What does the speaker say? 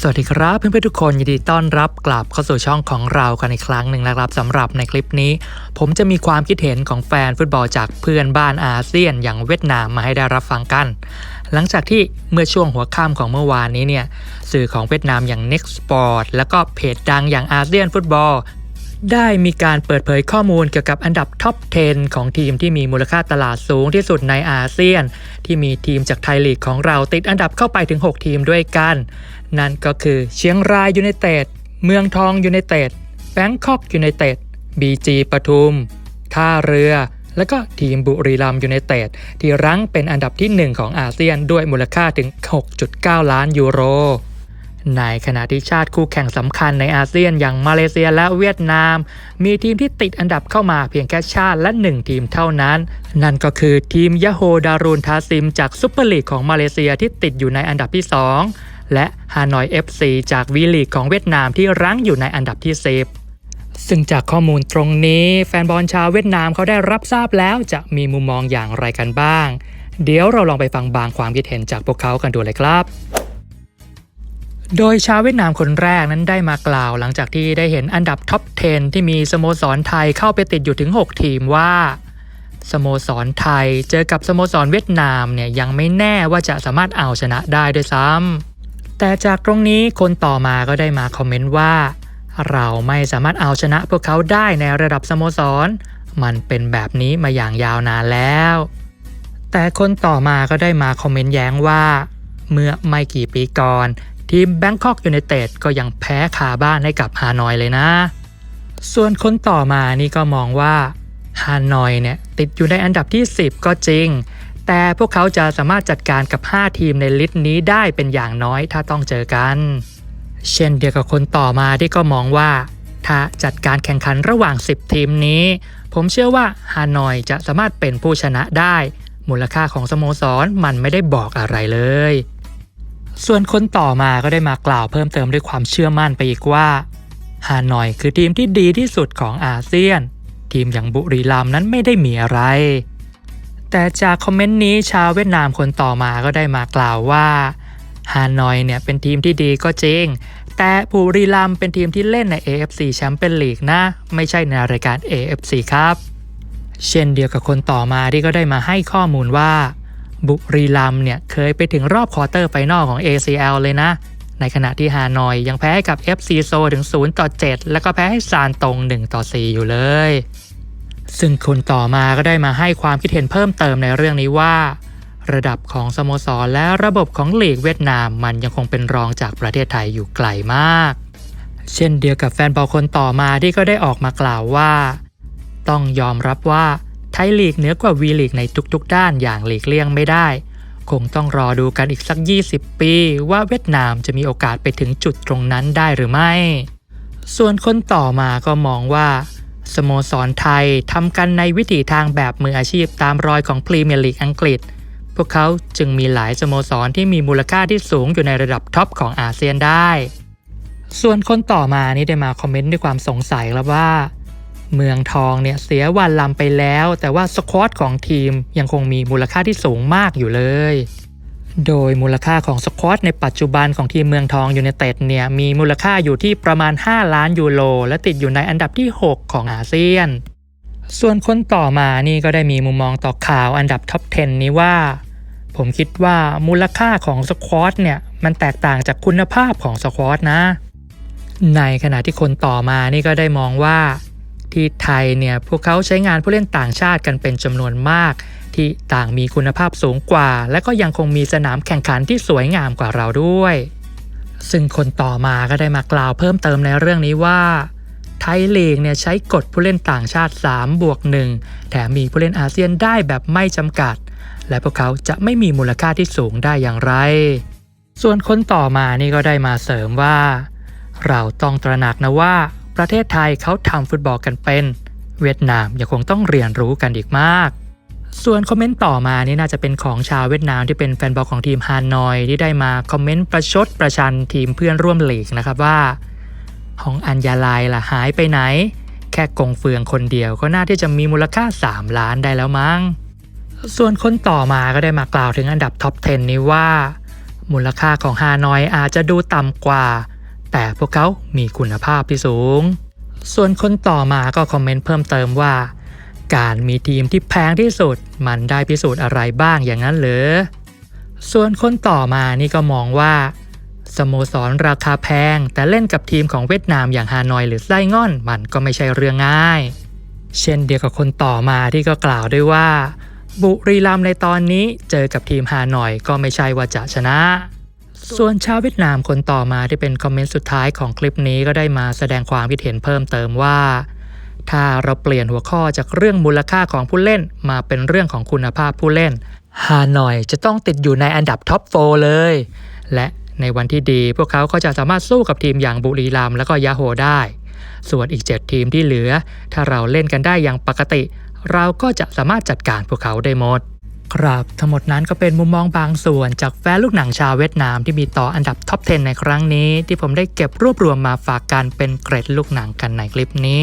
สวัสดีครับเพื่อนๆทุกคนยินดีต้อนรับกลับเข้าสู่ช่องของเรากันอีกครั้งหนึ่งนะครับสำหรับในคลิปนี้ ผมจะมีความคิดเห็นของแฟนฟุตบอลจากเพื่อนบ้านอาเซียนอย่างเวียดนามมาให้ได้รับฟังกัน หลังจากที่เมื่อช่วงหัวค่ำของเมื่อวานนี้เนี่ยสื่อของเวียดนามอย่าง Next Sport แล้วก็เพจดังอย่างอาเซียนฟุตบอลได้มีการเปิดเผยข้อมูลเกี่ยวกับอันดับท็อป 10 ของทีมที่มีมูลค่าตลาดสูงที่สุดในอาเซียน ที่มีทีมจากไทยลีกของเราติดอันดับเข้าไปถึง 6 ทีมด้วยกัน นั่นก็คือเชียงรายยูไนเต็ด เมืองทองยูไนเต็ด แบงคอกยูไนเต็ด บีจีปทุม ท่าเรือ และก็ทีมบุรีรัมย์ยูไนเต็ด ที่รั้งเป็นอันดับที่ 1 ของอาเซียนด้วยมูลค่าถึง 6.9 ล้านยูโร ในขณะที่ชาติคู่แข่งสำคัญในอาเซียนอย่างมาเลเซียและเวียดนาม มีทีมที่ติดอันดับเข้ามาเพียงแค่ชาติละ 1 ทีมเท่านั้น นั่นก็คือทีมยะโฮดารุนทาซิม จากซุปเปอร์ลีกของมาเลเซียที่ติดอยู่ในอันดับที่ 2 และฮานอย FC จากวีลีกของเวียดนามที่รั้งอยู่ในอันดับที่ 10ซึ่งจากข้อมูลตรงนี้แฟนบอลชาวเวียดนามเขาได้รับทราบแล้วจะมีมุมมองอย่างไรกันบ้าง เดี๋ยวเราลองไปฟังบางความคิดเห็นจากพวกเขากันดูเลยครับ โดยชาวเวียดนามคนแรกนั้นได้มากล่าวหลังจากที่ได้เห็นอันดับท็อป 10 ที่มีสโมสรไทยเข้าไปติดอยู่ถึง 6 ทีมว่า สโมสรไทยเจอกับสโมสรเวียดนามเนี่ยยังไม่แน่ว่าจะสามารถเอาชนะได้ด้วยซ้ำ แต่จากตรงนี้คนต่อมาก็ได้มาคอมเมนต์ว่า เราไม่สามารถเอาชนะพวกเขาได้ในระดับสโมสร มันเป็นแบบนี้มาอย่างยาวนานแล้ว แต่คนต่อมาก็ได้มาคอมเมนต์แย้งว่า เมื่อไม่กี่ปีก่อน ทีมแบงคอกยูไนเต็ดก็ยังแพ้คาบ้านให้กับฮานอยเลยนะ ส่วนคนต่อมานี่ก็มองว่าฮานอยเนี่ยติดอยู่ในอันดับที่ 10 ก็จริง แต่พวกเขาจะสามารถจัดการกับ 5 ทีมในลิสต์นี้ได้เป็นอย่างน้อยถ้าต้องเจอกัน เช่นเดียวกับคนต่อมาที่ก็มองว่า ถ้าจัดการแข่งขันระหว่าง 10 ทีมนี้ ผมเชื่อว่าฮานอยจะสามารถเป็นผู้ชนะได้ มูลค่าของสโมสรมันไม่ได้บอกอะไรเลย ส่วนคนต่อมาก็ได้มากล่าวเพิ่มเติมด้วยความเชื่อมั่นไปอีกว่าฮานอยคือทีมที่ดีที่สุดของอาเซียน ทีมอย่างบุรีรัมย์นั้นไม่ได้มีอะไร แต่จากคอมเมนต์นี้ชาวเวียดนามคนต่อมาก็ได้มากล่าวว่าฮานอยเนี่ยเป็นทีมที่ดีก็จริง แต่บุรีรัมเป็นทีมที่เล่นใน AFC แชมเปี้ยนลีกนะ ไม่ใช่ในรายการ AFC ครับ เช่นเดียวกับคนต่อมาที่ก็ได้มาให้ข้อมูลว่า บุรีรัมเนี่ยเคยไปถึงรอบควอเตอร์ไฟนอลของ ACL เลยนะ ในขณะที่ฮานอยยังแพ้ให้กับ FC โซถึง 0 ต่อ 7 แล้วก็แพ้ให้ซานตง1 ต่อ 4 อยู่เลย ซึ่งคนต่อมาก็ได้มาให้ความคิดเห็นเพิ่มเติมในเรื่องนี้ว่า ระดับของสโมสรและระบบของลีกเวียดนามมันยังคงเป็นรองจากประเทศไทยอยู่ไกลมาก เช่นเดียวกับแฟนบอลคนต่อมาที่ก็ได้ออกมากล่าวว่า ต้องยอมรับว่าไทยลีกเหนือกว่าวีลีกในทุกๆ ด้านอย่างหลีกเลี่ยงไม่ได้ คงต้องรอดูกันอีกสัก 20 ปี ว่าเวียดนามจะมีโอกาสไปถึงจุดตรงนั้นได้หรือไม่ ส่วนคนต่อมาก็มองว่า สโมสรไทยทำกันในวิถีทางแบบมืออาชีพตามรอยของพรีเมียร์ลีกอังกฤษ พวกเขาจึงมีหลายสโมสรที่มีมูลค่าที่สูงอยู่ในระดับท็อปของอาเซียนได้ ส่วนคนต่อมานี่ได้มาคอมเมนต์ด้วยความสงสัยแล้วว่า เมืองทองเนี่ยเสียวันลำไปแล้ว แต่ว่าสควอตของทีมยังคงมีมูลค่าที่สูงมากอยู่เลย โดยมูลค่าของสควอตในปัจจุบันของทีมเมืองทองยูไนเต็ดเนี่ยมีมูลค่าอยู่ที่ประมาณ 5 ล้านยูโรและติดอยู่ในอันดับที่ 6 ของอาเซียน ส่วนคนต่อมานี่ก็ได้มีมุมมองต่อข่าวอันดับท็อป 10 นี้ว่า ผมคิดว่ามูลค่าของสควอตเนี่ยมันแตกต่างจากคุณภาพของสควอตนะ ในขณะที่คนต่อมานี่ก็ได้มองว่าที่ไทยเนี่ยพวกเขาใช้งานผู้เล่นต่างชาติกันเป็นจำนวนมาก ที่ต่างมีคุณภาพสูงกว่า และก็ยังคงมีสนามแข่งขันที่สวยงามกว่าเราด้วย ซึ่งคนต่อมาก็ได้มากล่าวเพิ่มเติมในเรื่องนี้ว่าไทยลีกเนี่ยใช้กฎผู้เล่นต่างชาติ3บวก1แถมมีผู้เล่นอาเซียนได้แบบไม่จำกัด และพวกเขาจะไม่มีมูลค่าที่สูงได้อย่างไร ส่วนคนต่อมานี่ก็ได้มาเสริมว่า เราต้องตระหนักนะว่า ประเทศไทยเขาทำฟุตบอลกันเป็น เวียดนามยังคงต้องเรียนรู้กันอีกมาก ส่วนคอมเมนต์ต่อมานี่น่าจะเป็นของชาวเวียดนามที่เป็นแฟนบอลของทีมฮานอย ที่ได้มาคอมเมนต์ประชดประชันทีมเพื่อนร่วมลีกนะครับว่าของอัญญาลายล่ะหายไปไหน แค่กงเฟืองคนเดียวก็น่าที่จะมีมูลค่า 3 ล้านได้แล้วมั้ง ส่วนคนต่อมาก็ได้มากล่าวถึงอันดับท็อป 10 นี้ว่า มูลค่าของฮานอยอาจจะดูต่ำกว่า แต่พวกเขามีคุณภาพที่สูง ส่วนคนต่อมาก็คอมเมนต์เพิ่มเติมว่า การมีทีมที่แพงที่สุด มันได้พิสูจน์อะไรบ้างอย่างนั้นเหรอ ส่วนคนต่อมานี่ก็มองว่า สโมสรราคาแพง แต่เล่นกับทีมของเวียดนามอย่างฮานอยหรือไส้ง่อน มันก็ไม่ใช่เรื่องง่าย เช่นเดียวกับคนต่อมาที่ก็กล่าวด้วยว่า บุรีรัมย์ในตอนนี้เจอกับทีมฮานอยก็ไม่ใช่ว่าจะชนะส่วนชาวเวียดนามคนต่อมาที่เป็นคอมเมนต์สุดท้ายของคลิปนี้ก็ได้มาแสดงความคิดเห็นเพิ่มเติมว่า ถ้าเราเปลี่ยนหัวข้อจากเรื่องมูลค่าของผู้เล่น มาเป็นเรื่องของคุณภาพผู้เล่นฮานอยจะต้องติดอยู่ในอันดับท็อปโฟเลย และในวันที่ดีพวกเขาก็จะสามารถสู้กับทีมอย่างบุรีรัมย์และก็ยาโฮได้ ส่วนอีก 7 ทีมที่เหลือ ถ้าเราเล่นกันได้อย่างปกติ เราก็จะสามารถจัดการพวกเขาได้หมด ครับ ทั้งหมดนั้นก็เป็นมุมมองบางส่วนจากแฟนลูกหนังชาวเวียดนามที่มีต่ออันดับท็อป 10 ในครั้งนี้ ที่ผมได้เก็บรวบรวมมาฝากกันเป็นเกร็ดลูกหนังกันในคลิปนี้